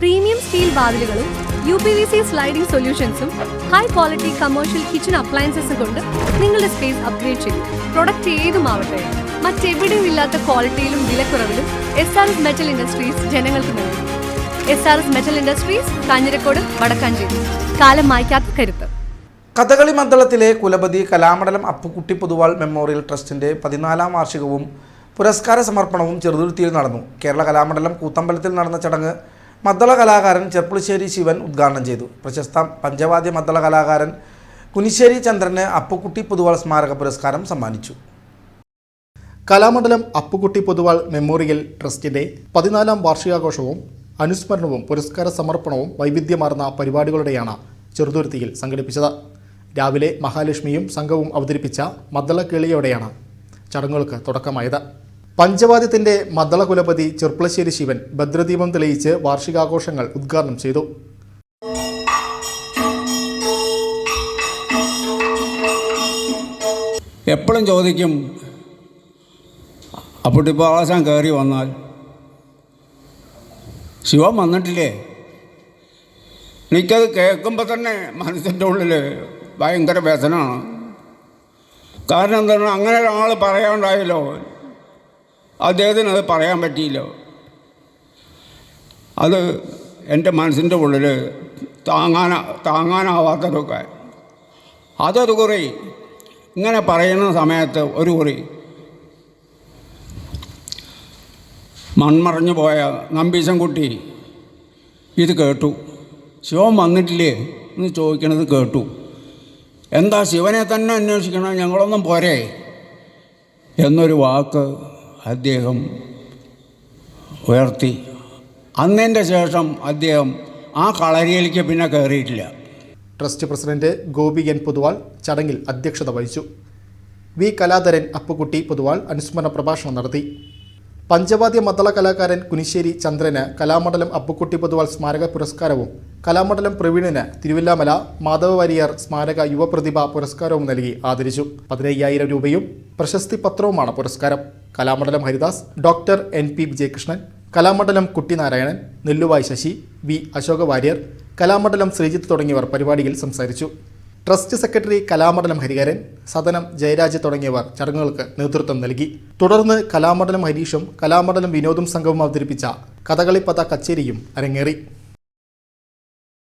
Premium steel വാതിലുകളും U P V C sliding സൊല്യൂഷൻസും high quality commercial kitchen അപ്ലയൻസസും കൊണ്ട് നിങ്ങളുടെ സ്പേസ് അപ്ഗ്രേഡ് ചെയ്യും പ്രൊഡക്റ്റ് ഏതുമാവട്ടെ മറ്റെവിടെയും ഇല്ലാത്ത ക്വാളിറ്റിയിലും വിലക്കുറവിലും S R S metal industries ജനങ്ങൾക്ക് നൽകും. S R S metal industries Kanjirakode Vadakkanchery. കാലം മായ്ക്കാത്ത കരുത്ത്. കഥകളി മണ്ഡലത്തിലെ കുലപതി കലാമണ്ഡലം അപ്പുക്കുട്ടി പൊതുവാൾ മെമ്മോറിയൽ ട്രസ്റ്റിന്റെ പതിനാലാം വാർഷികവും പുരസ്കാര സമർപ്പണവും ചെറുതുരുത്തിയിൽ നടന്നു. കേരള കലാമണ്ഡലം കൂത്തമ്പലത്തിൽ നടന്ന ചടങ്ങ് മദ്ദള കലാകാരൻ ചെർപ്പുളിശ്ശേരി ശിവൻ ഉദ്ഘാടനം ചെയ്തു. പ്രശസ്ത പഞ്ചവാദ്യ മദ്ദള കലാകാരൻ കുനിശ്ശേരി ചന്ദ്രന് അപ്പുക്കുട്ടി പൊതുവാൾ സ്മാരക പുരസ്കാരം സമ്മാനിച്ചു. കലാമണ്ഡലം അപ്പുക്കുട്ടി പൊതുവാൾ മെമ്മോറിയൽ ട്രസ്റ്റിന്റെ പതിനാലാം വാർഷികാഘോഷവും അനുസ്മരണവും പുരസ്കാര സമർപ്പണവും വൈവിധ്യമാർന്ന പരിപാടികളുടെയാണ് ചെറുതുരുത്തിയിൽ സംഘടിപ്പിച്ചത്. രാവിലെ മഹാലക്ഷ്മിയും സംഘവും അവതരിപ്പിച്ച മദ്ദള കേളിയോടെയാണ് ചടങ്ങുകൾക്ക് തുടക്കമായത്. പഞ്ചവാദ്യത്തിന്റെ മദ്ദള കുലപതി ചെർപ്പളശ്ശേരി ശിവൻ ഭദ്രദീപം തെളിയിച്ച് വാർഷികാഘോഷങ്ങൾ ഉദ്ഘാടനം ചെയ്തു. എപ്പോഴും ചോദിക്കും അപ്പുട്ടിപ്പാളാശാൻ കയറി വന്നാൽ ശിവൻ വന്നിട്ടില്ലേ? എനിക്കത് കേൾക്കുമ്പോൾ തന്നെ മനസ്സിന്റെ ഉള്ളിൽ ഭയങ്കര വ്യസനമാണ്. കാരണം എന്താണ് അങ്ങനെ ഒരാൾ പറയാണ്ടായല്ലോ. അദ്ദേഹത്തിന് അത് പറയാൻ പറ്റിയില്ല. അത് എന്റെ മനസ്സിന്റെ ഉള്ളിൽ താങ്ങാന താങ്ങാനാവാത്തതൊക്കെ. അതൊരു കുറി ഇങ്ങനെ പറയുന്ന സമയത്ത് ഒരു കുറി. മൺമറഞ്ഞു പോയ നമ്പീശൻകുട്ടി ഇത് കേട്ടു. ശിവൻ വന്നിട്ടില്ലേ എന്ന് ചോദിക്കണത് കേട്ടു. എന്താ ശിവനെ തന്നെ അന്വേഷിക്കണം? ഞങ്ങളൊന്നും പോരേ? എന്നൊരു വാക്ക് അദ്ദേഹം ഉയർത്തി. അന്നതിന്റെ ശേഷം അദ്ദേഹം ആ കളരിയിലേക്ക് പിന്നെ കയറിയിട്ടില്ല. Trust president Gopi N Poduval ചടങ്ങിൽ അധ്യക്ഷത വഹിച്ചു. വി കലാധരൻ അപ്പുകുട്ടി പൊതുവാൾ അനുസ്മരണ പ്രഭാഷണം നടത്തി. പഞ്ചവാദ്യ മദ്ദള കലാകാരൻ കുനിശ്ശേരി ചന്ദ്രന് കലാമണ്ഡലം അപ്പുക്കുട്ടി പൊതുവാൾ സ്മാരക പുരസ്കാരവും കലാമണ്ഡലം പ്രവീണിന് തിരുവല്ലാമല മാധവ വാരിയർ സ്മാരക യുവപ്രതിഭ പുരസ്കാരവും നൽകി ആദരിച്ചു. പതിനയ്യായിരം രൂപയും പ്രശസ്തി പത്രവുമാണ് പുരസ്കാരം. Kalamandalam Haridas doctor N P Vijayakrishnan Kalamandalam Kuttinarayanan Nelluvai Sasi V Ashoka Warrier Kalamandalam Sreejith തുടങ്ങിയവർ പരിപാടിയിൽ സംസാരിച്ചു. ട്രസ്റ്റ് സെക്രട്ടറി കലാമണ്ഡലം ഹരിഹരൻ സദനം ജയരാജ് തുടങ്ങിയവർ ചടങ്ങുകൾക്ക് നേതൃത്വം നൽകി. തുടർന്ന് കലാമണ്ഡലം ഹരീഷും കലാമണ്ഡലം വിനോദം സംഘവും അവതരിപ്പിച്ച കഥകളിപ്പത കച്ചേരിയും അരങ്ങേറി.